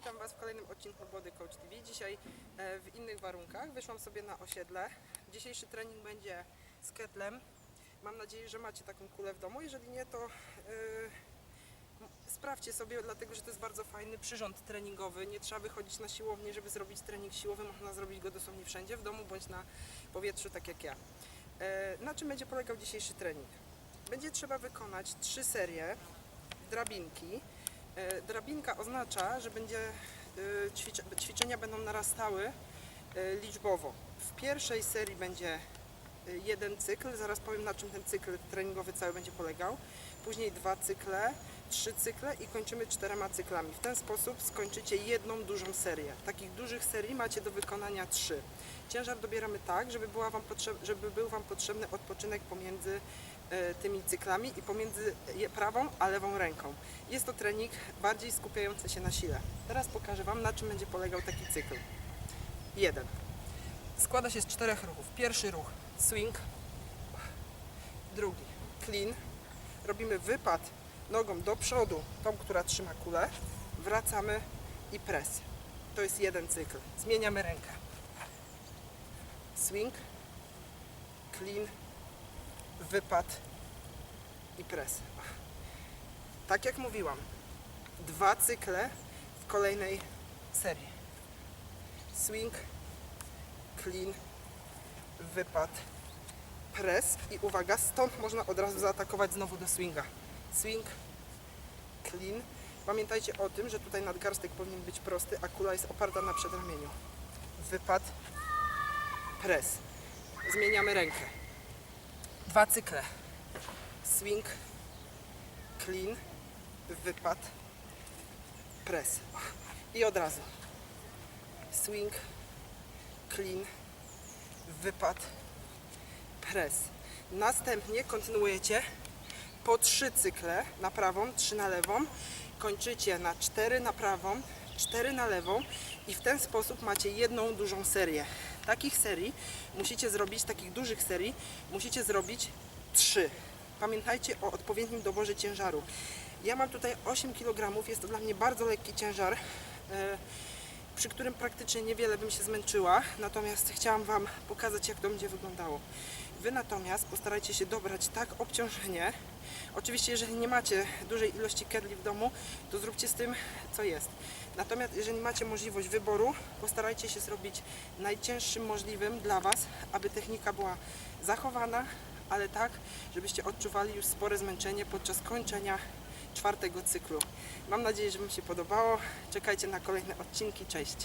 Was w kolejnym odcinku Body Coach TV. Dzisiaj e, w innych warunkach. Wyszłam sobie na osiedle. Dzisiejszy trening będzie z ketlem. Mam nadzieję, że macie taką kulę w domu. Jeżeli nie, to m- sprawdźcie sobie, dlatego że to jest bardzo fajny przyrząd treningowy. Nie trzeba wychodzić na siłownię, żeby zrobić trening siłowy. Można zrobić go dosłownie wszędzie, w domu bądź na powietrzu, tak jak ja. E, Na czym będzie polegał dzisiejszy trening? Będzie trzeba wykonać trzy serie drabinki. E, Drabinka oznacza, że będzie e, ćwicze, ćwiczenia będą narastały e, liczbowo. W pierwszej serii będzie jeden cykl, zaraz powiem na czym ten cykl treningowy cały będzie polegał. Później dwa cykle, trzy cykle i kończymy czterema cyklami. W ten sposób skończycie jedną dużą serię. Takich dużych serii macie do wykonania trzy. Ciężar dobieramy tak, żeby, była wam potrzeb, żeby był Wam potrzebny odpoczynek pomiędzy tymi cyklami i pomiędzy prawą a lewą ręką. Jest to trening bardziej skupiający się na sile. Teraz pokażę Wam, na czym będzie polegał taki cykl. Jeden. Składa się z czterech ruchów. Pierwszy ruch swing, drugi clean. Robimy wypad nogą do przodu, tą, która trzyma kulę. Wracamy i pres. To jest jeden cykl. Zmieniamy rękę. Swing, clean, wypad i pres. Tak jak mówiłam, dwa cykle w kolejnej serii. Swing, clean, wypad, pres i uwaga, stąd można od razu zaatakować znowu do swinga. Swing, clean. Pamiętajcie o tym, że tutaj nadgarstek powinien być prosty, a kula jest oparta na przedramieniu. Wypad, pres. Zmieniamy rękę. Dwa cykle. Swing, clean, wypad, pres. I od razu. Swing, clean, wypad, pres. Następnie kontynuujecie po trzy cykle na prawą, trzy na lewą. Kończycie na cztery na prawą, cztery na lewą i w ten sposób macie jedną dużą serię. Takich serii musicie zrobić, takich dużych serii musicie zrobić trzy. Pamiętajcie o odpowiednim doborze ciężaru. Ja mam tutaj 8 kg, jest to dla mnie bardzo lekki ciężar. e, przy którym praktycznie niewiele bym się zmęczyła, natomiast chciałam Wam pokazać, jak to będzie wyglądało. Wy natomiast postarajcie się dobrać tak obciążenie. Oczywiście, jeżeli nie macie dużej ilości kedli w domu, to zróbcie z tym, co jest. Natomiast jeżeli macie możliwość wyboru, postarajcie się zrobić najcięższym możliwym dla Was, aby technika była zachowana, ale tak, żebyście odczuwali już spore zmęczenie podczas kończenia czwartego cyklu. Mam nadzieję, że Wam się podobało. Czekajcie na kolejne odcinki. Cześć!